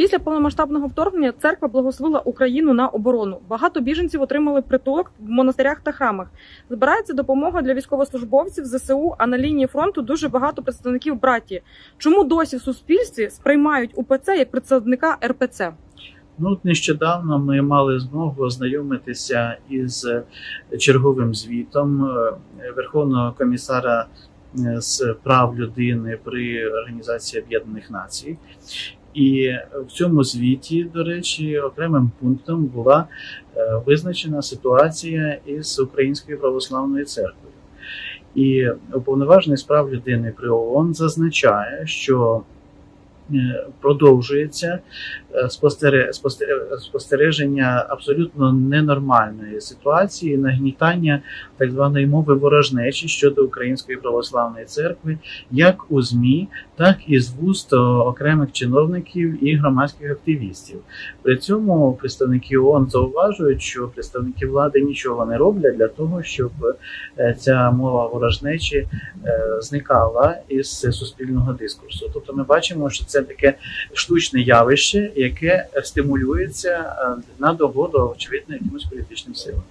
Після повномасштабного вторгнення церква благословила Україну на оборону. Багато біженців отримали притулок в монастирях та храмах. Збирається допомога для військовослужбовців ЗСУ, а на лінії фронту дуже багато представників браті. Чому досі в суспільстві сприймають УПЦ як представника РПЦ? Ну, нещодавно ми мали змогу ознайомитися із черговим звітом е, Верховного комісара е, з прав людини при Організації Об'єднаних Націй. І в цьому звіті, до речі, окремим пунктом була е, визначена ситуація із Українською православною церквою. І уповноважений справ людини при ООН зазначає, що продовжується е, спостере- спостере- спостереження абсолютно ненормальної ситуації, нагнітання так званої мови ворожнечі щодо Української православної церкви, як у ЗМІ, так і з вуст окремих чиновників і громадських активістів. При цьому представники ООН зауважують, що представники влади нічого не роблять для того, щоб е, ця мова ворожнечі е, зникала із суспільного дискурсу. Тобто, ми бачимо, що це таке штучне явище, яке стимулюється е, на догоду, очевидно, якимось політичним силам.